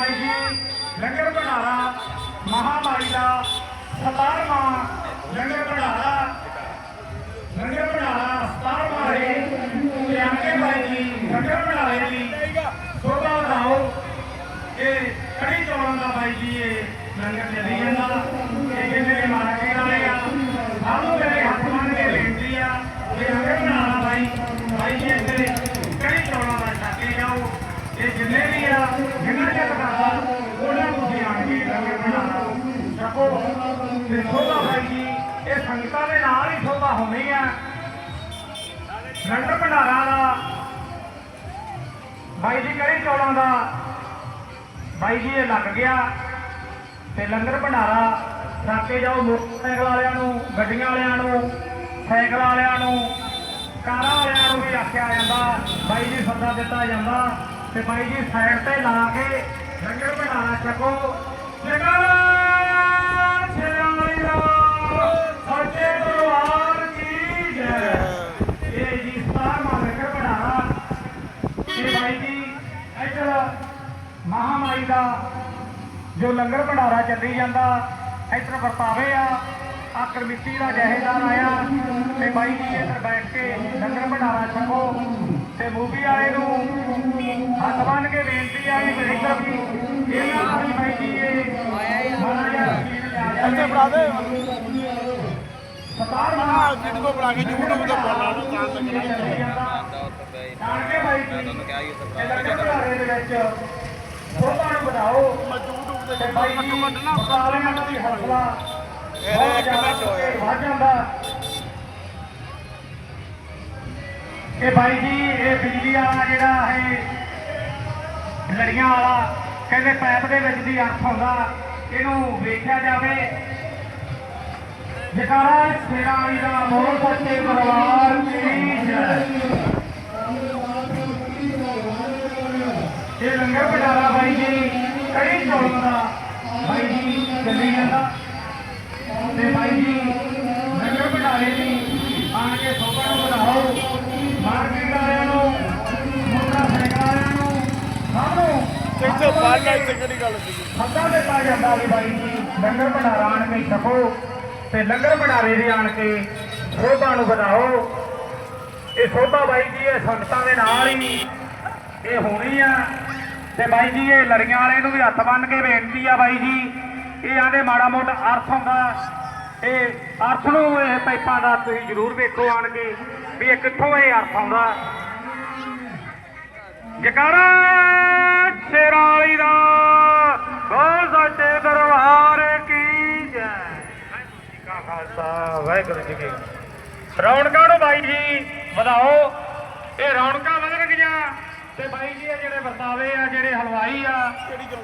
ਲੰਗਰ ਭੰਡਾਰਾ ਮਹਾਮਾਰੀ ਦਾ 17ਵਾਂ ਲੰਗਰ ਭੰਡਾਰਾ ਲੰਗਰ ਭੰਡਾਰਾ 17ਵਾਂ ਹੈ ਤੇ ਅੰਕੇ ਬਾਈ ਜੀ ਲੰਗਰ ਭੰਡਾਰੇ ਦੀ ਸੋਭਾ ਵਧਾਓ ਇਹ ਕੜੀ ਚੌਲਾਂ ਦਾ ਬਾਈ ਜੀ, ਇਹ ਲੰਗਰ ਚੱਲੀ ਜਾਂਦਾ ਇਹ ਕਹਿੰਦੇ ਨੇ ਮਾਰਕੇ ਵਾਲੇ ਆ ਸਾਨੂੰ ਮੇਰੇ ਹੱਥ ਮੰਨ ਕੇ ਬੇਨਤੀ ਆ ਇਹ ਲੰਗਰ ਭੰਡਾਰਾ ਬਾਈ ਬਾਈ ਜੀ ਇੱਥੇ ਕੜੀ ਚੌਲਾਂ ਦਾ ਛੱਕ ਕੇ ਜਾਓ ਇਹ ਜਿੰਨੇ ਵੀ ਆ ਜਿੰਨਾ ਚਿਰ ਕਰਦਾ ਉਹਨਾਂ ਨੂੰ ਤੁਸੀਂ ਆਣ ਕੇ ਤੇ ਸੋਭਾ ਬਾਈ ਜੀ ਇਹ ਸੰਗਤਾਂ ਦੇ ਨਾਲ ਹੀ ਸੋਭਾ ਹੋਣੀ ਆ ਲੰਗਰ ਭੰਡਾਰਾ ਦਾ ਬਾਈ ਜੀ ਕੜੀ ਚੌਲਾਂ ਦਾ ਬਾਈ ਜੀ ਇਹ ਲੱਗ ਗਿਆ ਤੇ ਲੰਗਰ ਭੰਡਾਰਾ ਰਾਤੇ ਜਾਓ ਮੋਟਰਸਾਈਕਲ ਵਾਲਿਆਂ ਨੂੰ, ਗੱਡੀਆਂ ਵਾਲਿਆਂ ਨੂੰ, ਸਾਈਕਲ ਵਾਲਿਆਂ ਨੂੰ, ਕਾਰਾਂ ਵਾਲਿਆਂ ਨੂੰ ਵੀ ਆਖਿਆ ਜਾਂਦਾ, ਬਾਈ ਜੀ ਸੱਦਾ ਦਿੱਤਾ ਜਾਂਦਾ। ਤੇ ਬਾਈ ਜੀ ਸਾਈਡ ਤੇ ਲਾ ਕੇ ਲੰਗਰ ਭੰਡਾਰਾ ਚੱਕੋ ਜਗਾਲਾ ਸ਼ੇਰਾਂ ਵਾਲੀ ਦਾ ਸੱਚੇ ਦਰਬਾਰ ਕੀ ਜੈ। ਇਹ ਜੀ ਸਤਾਰਵਾਂ ਲੰਗਰ ਭੰਡਾਰਾ ਇਹ ਬਾਈ ਜੀ, ਇੱਧਰ ਮਹਾਮਾਰੀ ਦਾ ਜੋ ਲੰਗਰ ਭੰਡਾਰਾ ਚੱਲੀ ਜਾਂਦਾ, ਇੱਧਰ ਵਰਤਾਵੇ ਆ ਆ ਕਮੇਟੀ ਦਾ ਜਹੇਦਾਰ ਆਇਆ। ਤੇ ਬਾਈ ਜੀ ਇੱਧਰ ਬੈਠ ਕੇ ਲੰਗਰ ਭੰਡਾਰਾ ਛਕੋ। ਤੇ ਮੂਵੀ ਵਾਲੇ ਨੂੰ ਹੱਥ ਬੰਨ ਕੇ ਬੇਨਤੀ ਆ ਕਿ ਇੱਧਰ ਵੀ ਇਹਨਾਂ ਦਾ ਵੀ ਬਾਈ ਜੀ ਇਹ। ਇੱਥੇ ਫੜਾ ਦੇ। ਸਤਾਰਵਾਂ ਵੀਡੀਓ ਕੋ ਬਣਾ ਕੇ YouTube ਤੇ ਪਾਉਣਾ ਨੂੰ ਤਾਂ ਲੱਗਣਾ ਜਾਣ ਕੇ ਬਾਈ ਜੀ ਇਹ ਲੰਗਰ ਭੰਡਾਰੇ ਦੇ ਵਿੱਚ ਸੋਭਾ ਨੂੰ ਵਧਾਓ ਮੈਂ YouTube ਤੇ ਬਾਈ ਜੀ ਸਾਰਿਆਂ ਦਾ ਵੀ ਹੌਸਲਾ ਇਹਦੇ ਇੱਕ ਮਿੰਟ ਹੋਇਆ। ਵੱਧ ਜਾਂਦਾ। ਇਹ ਬਾਈ ਜੀ, ਇਹ ਬਿਜਲੀ ਵਾਲਾ ਜਿਹੜਾ ਹੈ ਲੜੀਆਂ ਵਾਲਾ, ਕਹਿੰਦੇ ਪੈਪ ਦੇ ਵਿੱਚ ਦੀ ਅਰਥ ਹੁੰਦਾ, ਇਹਨੂੰ ਵੇਖਿਆ ਜਾਵੇ। ਜਕਾਰਾ ਸ਼ੇਰਾਂ ਵਾਲੀ ਦਾ ਮੋਹਰ ਸੱਚੇ ਪਰਿਵਾਰ ਕੀ ਜੈ। ਇਹ ਲੰਗਰ ਭੰਡਾਰਾ ਬਾਈ ਜੀ, ਕੜੀ ਚੌਲਾਂ ਦਾ ਬਾਈ ਜੀ ਚੱਲੀ ਜਾਂਦਾ। ਤੇ ਬਾਈ ਜੀ, ਲੰਗਰ ਭੰਡਾਰੇ ਦੀ ਆਣ ਕੇ ਸੋਭਾ ਨੂੰ ਵਧਾਓ। ਮਾਰਕੀਟ ਵਾਲਿਆਂ ਨੂੰ ਮੋਟਰਸਾਈਕਲ ਵਾਲਿਆਂ ਨੂੰ ਸਭ ਨੂੰ ਇੱਥੇ ਪਾਣਾ ਇੱਥੇ ਕਿਹੜੀ ਗੱਲ ਸੀ ਸੱਦਾ ਦਿੱਤਾ ਜਾਂਦਾ ਵੀ ਬਾਈ ਜੀ ਲੰਗਰ ਭੰਡਾਰਾ ਆਣ ਕੇ ਛਕੋ ਤੇ ਲੰਗਰ ਭੰਡਾਰੇ ਦੇ ਆਣ ਕੇ ਸੋਭਾ ਨੂੰ ਵਧਾਓ। ਇਹ ਸੋਭਾ ਬਾਈ ਜੀ ਇਹ ਸੰਗਤਾਂ ਦੇ ਨਾਲ ਹੀ ਇਹ ਹੋਣੀ ਆ। ਤੇ ਬਾਈ ਜੀ ਇਹ ਲੜੀਆਂ ਵਾਲੇ ਨੂੰ ਵੀ ਹੱਥ ਬੰਨ ਕੇ ਬੇਨਤੀ ਆ ਬਾਈ ਜੀ ਇਹ ਆਂਦੇ ਮਾੜਾ ਮੋਟਾ ਅਰਥ ਹੁੰਦਾ। ਇਹ ਅਰਥ ਨੂੰ ਇਹ ਪਾਈਪਾਂ ਦਾ ਤੁਸੀਂ ਜ਼ਰੂਰ ਵੇਖੋ ਆਣ ਕੇ ਵੀ ਇਹ ਕਿੱਥੋਂ ਇਹ ਅਰਥ ਆਉਂਦਾ। ਜਕਾਰਾ ਸ਼ੇਰਾਂ ਦਾ ਬਹੁਤ ਸੱਚੇ ਦਰਬਾਰ ਕੀ ਜੈ। ਵਾਹਿਗੁਰੂ ਜੀ ਕਾ ਖਾਲਸਾ, ਵਾਹਿਗੁਰੂ ਜੀ ਕੀ ਰੌਣਕਾਂ ਨੂੰ ਬਾਈ ਜੀ ਵਧਾਓ। ਇਹ ਰੌਣਕਾਂ ਵਧਣਗੀਆਂ ਤੇ ਬਾਈ ਜੀ ਇਹ ਜਿਹੜੇ ਵਰਤਾਵੇ ਆ, ਜਿਹੜੇ ਹਲਵਾਈ ਆ,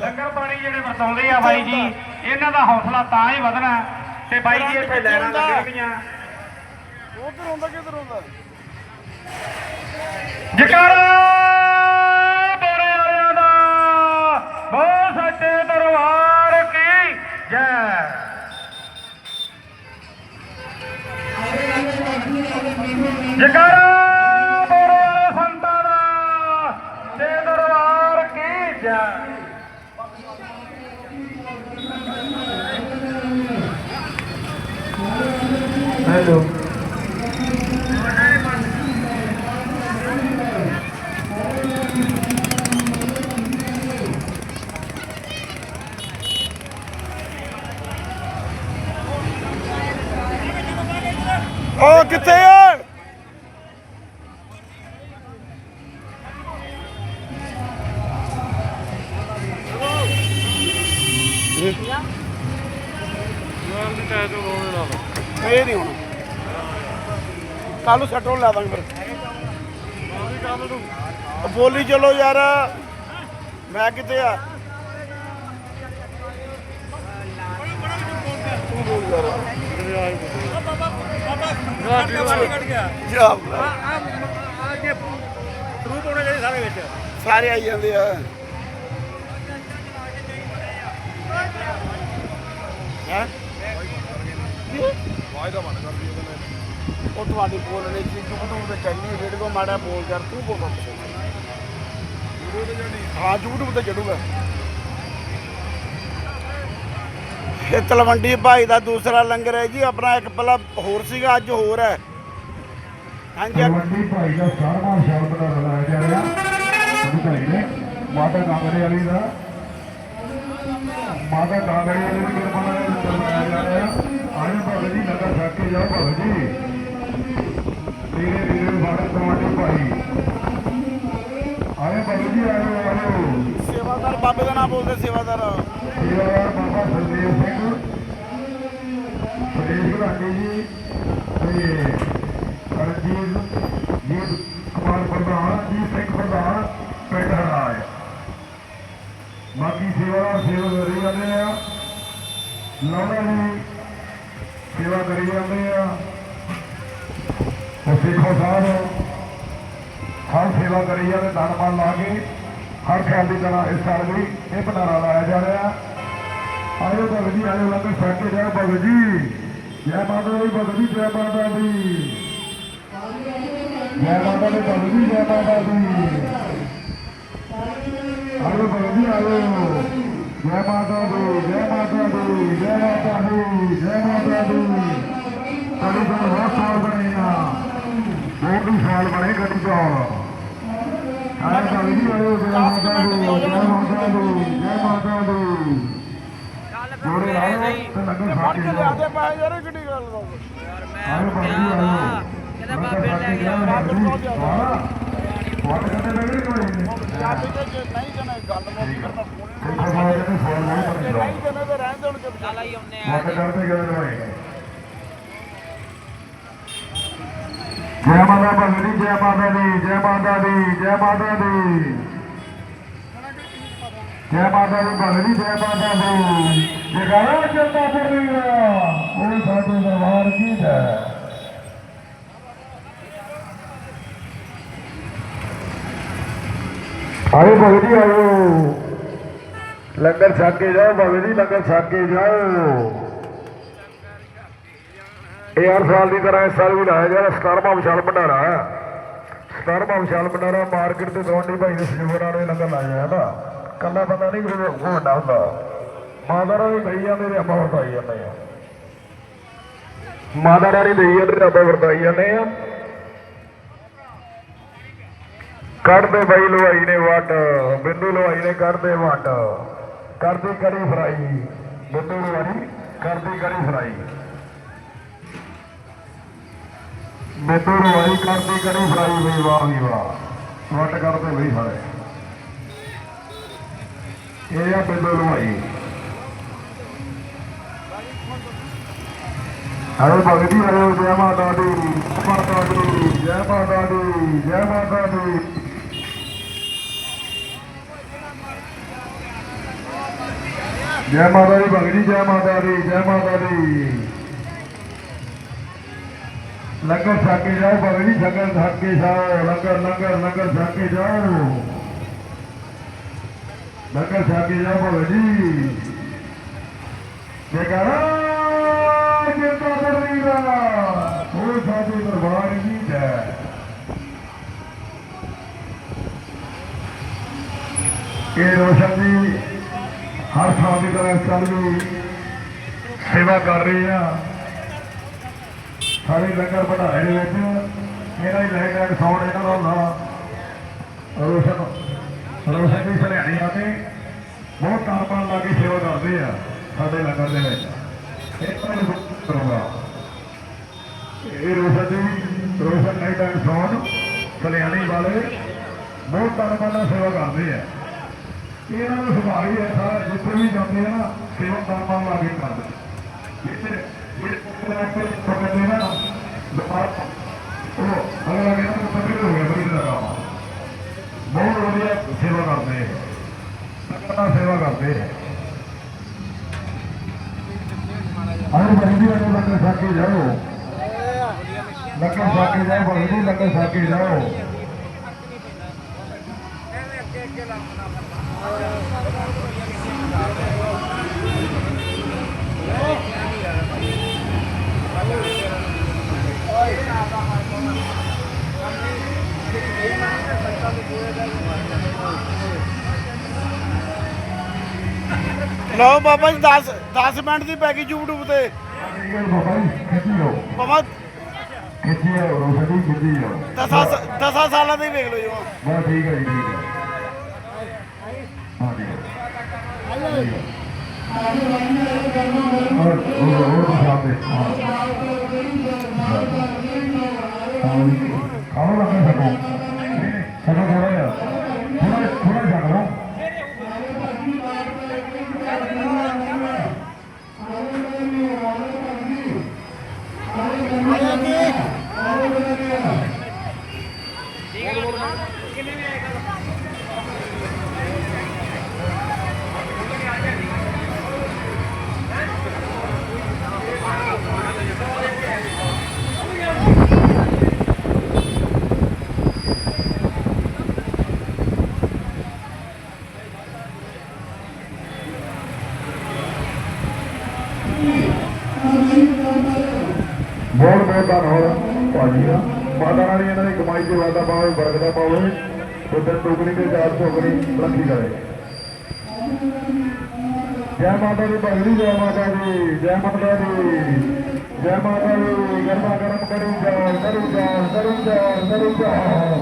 ਲੰਗਰ ਪਾਣੀ ਜਿਹੜੇ ਵਰਤਾਉਂਦੇ ਆ ਬਾਈ ਜੀ, ਇਹਨਾਂ ਦਾ ਹੌਸਲਾ ਤਾਂ ਹੀ ਵਧਣਾ। ਤੇ ਬਾਈ ਜੀ ਇੱਥੇ ਲੈਣਾ ਲੱਗਣਗੀਆਂ। ਉਧਰ ਹੁੰਦਾ ਕਿਧਰ ਹੁੰਦਾ ਜਕਾਰਾ ਬੋਰੇ ਵਾਲਿਆਂ ਦਾ ਬਹੁਤ ਸੱਚੇ ਦਰਬਾਰ ਕੀ ਜੈ। ਜਕਾਰਾ ਬੋਰੇ ਵਾਲੇ ਸੰਤਾਂ ਦਾ ਤੇ ਦਰਬਾਰ ਕੀ ਜੈ। ਹੈਲੋ ਉਹ ਕਿੱਥੇ ਆ? ਇਹ ਨਹੀਂ ਹੋਣਾ। ਕੱਲ ਨੂੰ ਸੈਟਰੋ ਲਾ ਦਾਂਗੇ ਫਿਰ। ਬੋਲੀ ਚਲੋ ਯਾਰ। ਮੈਂ ਕਿੱਥੇ ਆ? ਸਾਰੇ ਆਈ ਜਾਂਦੇ ਆ। ਹੈ? ਵਾਇਦਾ ਬਣ ਕਰਦੀ ਉਹਦੇ ਉਹ ਤੁਹਾਡੀ ਬੋਲਣੀ ਸੀ, ਤੂੰ ਤੂੰ ਤੇ ਚੱਲਣੀ ਵੀਡੀਓ ਮਾੜਾ ਬੋਲ ਯਾਰ, ਤੂੰ ਬੋਲ ਹਾਂ, YouTube ਤੇ ਚੜੂਗਾ ਇਹ ਤਲਵੰਡੀ ਭਾਈ ਦਾ ਦੂਸਰਾ ਲੰਗਰ ਹੈ ਜੀ, ਆਪਣਾ ਇੱਕ ਪਹਿਲਾਂ ਹੋਰ ਸੀਗਾ, ਅੱਜ ਹੋਰ ਹੈ। ਹਾਂਜੀ ਤਲਵੰਡੀ ਭਾਈ ਦਾ ਸਾਰਵਾ ਸ਼ਬਦ ਦਾ ਲਗਾਇਆ ਜਾ ਰਿਹਾ। ਭਾਈ ਨੇ, ਮਾਤਾ ਕਾਂਗੜੇ ਵਾਲੀ ਦਾ। ਮਾਤਾ ਕਾਂਗੜੇ ਵਾਲੀ ਦੀ ਕਿਰਪਾ ਨਾਲ ਇਹ ਜਾ ਰਿਹਾ ਆਏ ਭਗਤ ਜੀ ਨਗਰ ਛੱਕ ਕੇ ਜਾਓ ਭਗਤ ਜੀ ਤੇਰੇ ਵੀਰੇ ਸਾਡੇ ਤਲਵੰਡੀ ਭਾਈ ਆਏ ਭਗਤ ਜੀ ਆਇਓ ਆਇਓ ਸੇਵਾਦਾਰ ਬਾਬੇ ਦਾ ਨਾਮ ਬੋਲਦੇ ਸੇਵਾਦਾਰ। ਸੇਵਾਦਾਰ ਬਾਬਾ ਸਰਦੇਵ ਸਿੰਘ ਸੁਰੇਸ਼ ਘਰਾਟੀ ਜੀ ਤੇ ਰਣਜੀਤ ਜੀ ਕੁਮਾਰ ਪ੍ਰਧਾਨ ਜੀ ਸਿੰਘ ਪ੍ਰਧਾਨ ਪਿੰਡ ਹਰਾਏ ਬਾਕੀ ਸੇਵਾਦਾਰ ਸੇਵਾ ਕਰੀ ਜਾਂਦੇ ਆ। ਲਾਉਣਾ ਵੀ ਸੇਵਾ ਕਰੀ ਜਾਂਦੇ ਆ। ਉਹ ਸਿੱਖੋ ਸਾਹਿਬ, ਹਰ ਸੇਵਾ ਕਰੀ ਜਾਂਦੇ, ਦਾਨ ਪਾਣ ਲਾ ਕੇ, ਹਰ ਖਿਆਲ ਦੀ ਤਰ੍ਹਾਂ ਇਸ ਸਾਲ ਵੀ ਇਹ ਭੰਡਾਰਾ ਲਾਇਆ ਜਾ ਰਿਹਾ। ਆਇਓ ਭਗਤ ਜੀ, ਆਇਓ ਲੰਗਰ ਛਕ ਕੇ ਜਾਓ ਭਗਤ ਜੀ। ਜੈ ਮਾਤਾ ਦੀ ਭਗਤ ਜੀ, ਜੈ ਮਾਤਾ ਦੀ। ਜੈ ਮਾਤਾ ਦੀ ਭਗਤ ਜੀ, ਜੈ ਮਾਤਾ ਦੀ। ਆਇਓ ਭਗਤ ਜੀ, ਆਇਓ। ਜੈ ਮਾਤਾ ਦੀ ਜੈ ਮਾਤਾ ਦੀ ਜੈ ਮਾਤਾ ਦੀ ਜੈ ਮਾਤਾ ਦੀ। ਕੜੀ ਤੋਂ ਬਹੁਤ ਸਾਲ ਬਣੇ ਆ। ਬਹੁਤ ਹੀ ਸਾਲ ਬਣੇ ਕੜੀ ਤੋਂ ਆਇਓ ਭਗਤ ਜੀ ਆਇਓ ਜੈ ਮਾਤਾ ਦੀ ਜੈ ਮਾਤਾ ਦੀ ਜੈ ਮਾਤਾ ਦੀ। ਜੋੜੇ ਆਇਓ ਤੇ ਕੇ ਜਾਓ ਲਿਆਦੇ ਪਏ ਯਾਰ ਕਿਹੜੀ ਗੱਲ ਦਾ। ਭਗਤ ਜੀ ਆਇਓ ਕਹਿੰਦਾ ਬਾਬੇ ਲੈ ਗਿਆ ਬਾਬੇ ਕਹੋ ਲੱਗੇ ਚ ਜੇ ਜੈ ਮਾਤਾ ਭਗਤ ਜੈ ਮਾਤਾ ਦੀ ਜੈ ਮਾਤਾ ਦੀ ਜੈ ਮਾਤਾ ਦੀ ਜੈ ਮਾਤਾ ਦੀ ਭਗਤ ਜੈ ਮਾਤਾ ਦੀ ਜਗਾਰਾ ਚੰਦਾ ਪਰਵੀਰਾ ਉਹ ਸਾਡੇ ਦਰਬਾਰ ਕੀ ਹੈ ਆਇਓ ਭਗਤ ਜੀ ਆਇਓ। ਲੰਗਰ ਛਕ ਕੇ ਜਾਓ, ਭਗਤ ਜੀ, ਲੰਗਰ ਛਕ ਕੇ ਜਾਓ। ਇਹ ਹਰ ਸਾਲ ਦੀ ਤਰ੍ਹਾਂ ਇਸ ਸਾਲ ਵੀ ਲਾਇਆ ਜਾ ਰਿਹਾ 17ਵਾਂ ਵਿਸ਼ਾਲ ਭੰਡਾਰਾ। 17ਵਾਂ ਵਿਸ਼ਾਲ ਭੰਡਾਰਾ ਮਾਰਕੀਟ ਤੇ ਦਵਾਨੀ ਭਾਈ ਦੇ ਸਜੂਰਾਂ ਨੇ ਲੰਗਰ ਲਾਇਆ ਹੈ ਨਾ। ਕੱਲਾ ਬੰਦਾ ਨਹੀਂ ਕੋਈ ਹੋਣਾ ਹੁੰਦਾ। ਮਾਤਾ ਰਾਣੀ ਗਈ ਜਾਂਦੇ ਤੇ ਆਪਾਂ ਵਰਤਾਈ ਜਾਂਦੇ ਆ। ਮਾਤਾ ਰਾਣੀ ਦੇਈ ਜਾਂਦੇ ਤੇ ਆਪਾਂ ਵਰਤਾਈ ਜਾਂਦੇ ਆ। ਕੱਢਦੇ ਬਈ ਲਵਾਈ ਨੇ ਵੱਟ, ਬਿੰਦੂ ਲਵਾਈ ਨੇ ਕੱਢਦੇ ਵੱਟ। ਕਰਦੀ ਕਰੀ ਫਰਾਈ, ਬਿੰਦੂ ਲਵਾਈ ਕਰਦੀ ਕਰੀ ਫਰਾਈ। ਬਿੰਦੂ ਲਵਾਈ ਕਰਦੀ ਕੜੀ ਫਰਾਈ ਬਈ, ਵਾਹ ਵੀ ਵਾਹ। ਵੱਟ ਕਰਦੇ ਬਈ ਸਾਰੇ। ਇਹ ਆ ਬਿੰਦੂ ਲਵਾਈ ਹਰੇ ਭਗਤੀ, ਹਰੇ ਜੈ ਮਾਤਾ ਦੀ ਮਾਤਾ ਦੀ, ਜੈ ਮਾਤਾ ਦੀ, ਜੈ ਮਾਤਾ ਦੀ। ਜੈ ਮਾਤਾ ਦੀ ਭਗਤੀ ਜੈ ਮਾਤਾ ਦੀ, ਜੈ ਮਾਤਾ ਦੀ। ਲੰਗਰ ਛਾਕੇ ਜਾਓ, ਭਗਤੀ ਲੰਗਰ ਛਕ ਜਾਓ। ਲੰਗਰ ਲੰਗਰ ਲੰਗਰ ਛਕ ਕੇ ਜਾਓ। ਲੰਗਰ ਛਕ ਜਾਓ, ਭਗਤੀ ਜੇਕਰ ਜਿੰਦਾ ਦਰਵੀਰਾ ਉਹ ਸਾਡੇ ਦਰਬਾਰ ਜੀ। ਹੈ ਇਹ ਰੋਸ਼ਨ ਜੀ ਹਰ ਸਾਲ ਦੀ ਤਰ੍ਹਾਂ ਇਸ ਵੀ ਸੇਵਾ ਕਰ ਰਹੇ ਆ ਸਾਰੇ ਲੰਗਰ ਬਣਾਏ ਦੇ ਵਿੱਚ। ਇਹਨਾਂ ਹੀ ਲੈ ਸੌਣ ਇਹਨਾਂ ਦਾ ਹੁੰਦਾ। ਰੋਸ਼ਨ ਰੋਸ਼ਨ ਦੀ ਸਲਿਆਣੀ ਆ ਤੇ ਬਹੁਤ ਕਾਰਪਾਨ ਲਾ ਕੇ ਸੇਵਾ ਕਰਦੇ ਆ ਸਾਡੇ ਲੰਗਰ ਦੇ ਵਿੱਚ। ਇਹ ਤਾਂ ਨਹੀਂ ਕਰੂੰਗਾ ਇਹ ਰੋਸ਼ਨ ਦੀ, ਰੋਸ਼ਨ ਨਾਈਟ ਐਂਡ ਸੌਣ ਸਲਿਆਣੀ ਵਾਲੇ ਬਹੁਤ ਕਾਰਪਾਨ ਨਾਲ ਸੇਵਾ ਕਰਦੇ ਆ। ਇਹਨਾਂ ਨੂੰ ਸੁਭਾਅ ਹੀ ਐਸਾ ਜਿੱਥੇ ਵੀ ਜਾਂਦੇ ਆ ਨਾ, ਸੇਵਾ ਕਾਰਪਾਨ ਲਾ ਕੇ ਕਰਦੇ ਜਿੱਥੇ ਜਿਹੜੇ ਕੋਲ ਪਕੜਦੇ ਨਾ ਦੁਬਾਰਾ ਉਹ ਅਗਲਾ ਕਹਿੰਦਾ ਕਿ ਪਕੜ ਹੋ ਗਿਆ, ਬੜੀ ਤਰ੍ਹਾਂ ਬਹੁਤ ਵਧੀਆ ਸੇਵਾ ਕਰਦੇ ਆ ਸੇਵਾ ਕਰਦੇ ਆ ਆਹ ਬੰਦੀ ਵਾਲੇ ਲੰਗਰ ਛਕ ਜਾਓ। ਲੰਗਰ ਸਾਕੇ ਜਾਓ ਬੰਦੀ ਲੰਗਰ ਛਕ ਜਾਓ। ਲਓ ਬਾਬਾ ਜੀ 10 10 ਮਿੰਟ ਦੀ ਪੈ ਗਈ YouTube ਤੇ। ਬਾਬਾ ਜੀ ਖਿੱਚੀ ਲਓ ਬਾਬਾ ਖਿੱਚੀ ਆ ਰੋਸੜੀ ਖਿੱਚੀ ਆ 10 10 ਸਾਲਾਂ ਦੀ ਵੇਖ ਲਓ ਜੀ ਬਸ ਠੀਕ ਹੈ ਜੀ ਠੀਕ ਹੈ ਹਾਂ ਠੀਕ ਔਰ ਉਹ ਉਹ ਸਾਹਮਣੇ ਹਾਂ ਖਾਣਾ ਲੱਗਾ ਸਕੋ ਬਹੁਤ ਬਹੁਤ ਧੰਨਵਾਦ ਭਾਜੀ ਦਾ ਮਾਤਾ ਰਾਣੀ, ਇਹਨਾਂ ਦੀ ਕਮਾਈ ਤੇ ਵਾਦਾ ਪਾਵੇ ਬਰਕਤਾਂ ਪਾਵੇ ਉਧਰ ਟੁਕੜੀ ਤੇ ਚਾਰ ਟੋਕਰੀ ਰੱਖੀ ਕਰੇ ਜੈ ਮਾਤਾ ਦੀ ਭਗਤੀ, ਜੈ ਮਾਤਾ ਦੀ, ਜੈ ਮਾਤਾ ਦੀ, ਜੈ ਮਾਤਾ ਦੀ, ਗਰਮਾ ਗਰਮ ਕਰੀ ਜਾਓ ਕਰੀ ਜਾਓ ਕਰੀ ਜਾਓ ਕਰੀ ਜਾਓ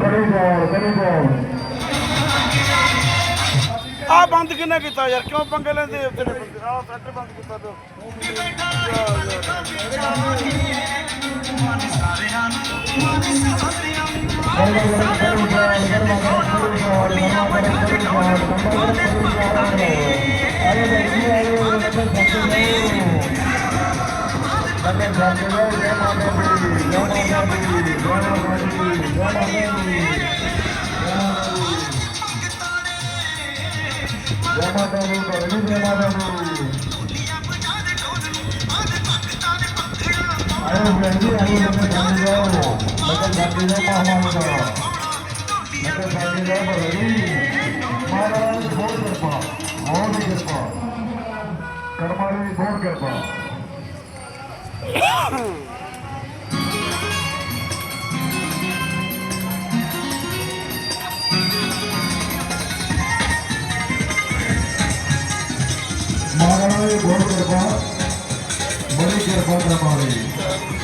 ਕਰੀ ਜਾਓ ਕਰੀ ਜਾਓ ਆਹ ਬੰਦ ਕਿੰਨੇ ਕੀਤਾ ਯਾਰ ਕਿਉਂ ਪੰਗੇ ਲੈਂਦੇ ਉੱਥੇ ਨੇ ਬੰਦੇ ਆਹ ਸੈੱਟ ਬੰਦ ਕੀਤਾ ਤੋ ਲੰਮੇ ਜਾਂਦੇ ਜਾਓ ਲੰਮੇ ਜਾਂਦੇ ਜਾਓ ਪਾਹਵਾਨ ਦਾ ਲੰਮੇ ਜਾਂਦੇ ਜਾਓ ਬੜੀ ਮਹਾਰਾਜ ਦੀ ਬਹੁਤ ਕਿਰਪਾ ਬਹੁਤ ਹੀ ਕਿਰਪਾ ਕਰਮਾਂ ਦੀ ਬਹੁਤ ਕਿਰਪਾ ਮਹਾਰਾਜ ਦੀ ਬਹੁਤ ਕਿਰਪਾ ਬੜੀ ਕਿਰਪਾ ਕਰਮਾਂ ਦੀ ਮਾਤਾ ਨੇ ਮੇਰੇ ਨਾਲ ਦਾ ਕਾਲ ਕਰ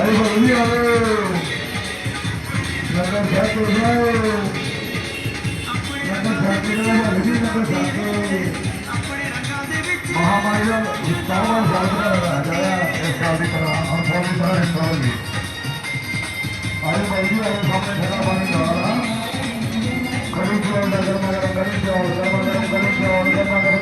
ਆਏ ਬੋਲੀ ਆਏ ਨਗਰ ਜਾਤੋ ਜਾਓ ਨਗਰ ਜਾਤੋ ਜਾਓ ਲਗੀ ਨਗਰ ਜਾਤੋ ਮਹਾਮਾਰੀ ਦਾ ਵਿਸਤਾਰ ਜਾਤਰਾ ਜਾਇਆ ਇਸ ਸਾਲ ਦੀ ਤਰ੍ਹਾਂ ਹਰ ਸਾਲ ਦੀ ਤਰ੍ਹਾਂ ਆਏ ਬੋਲੀ ਆਏ ਸਾਹਮਣੇ ਖੜਾ ਪਾਣੀ ਲਾ ਰਹਾ ਕਰੀ ਜਾਓ ਨਗਰ ਨਗਰ ਕਰੀ ਜਾਓ ਨਗਰ ਨਗਰ ਕਰੀ ਜਾਓ ਨਗਰ ਨਗਰ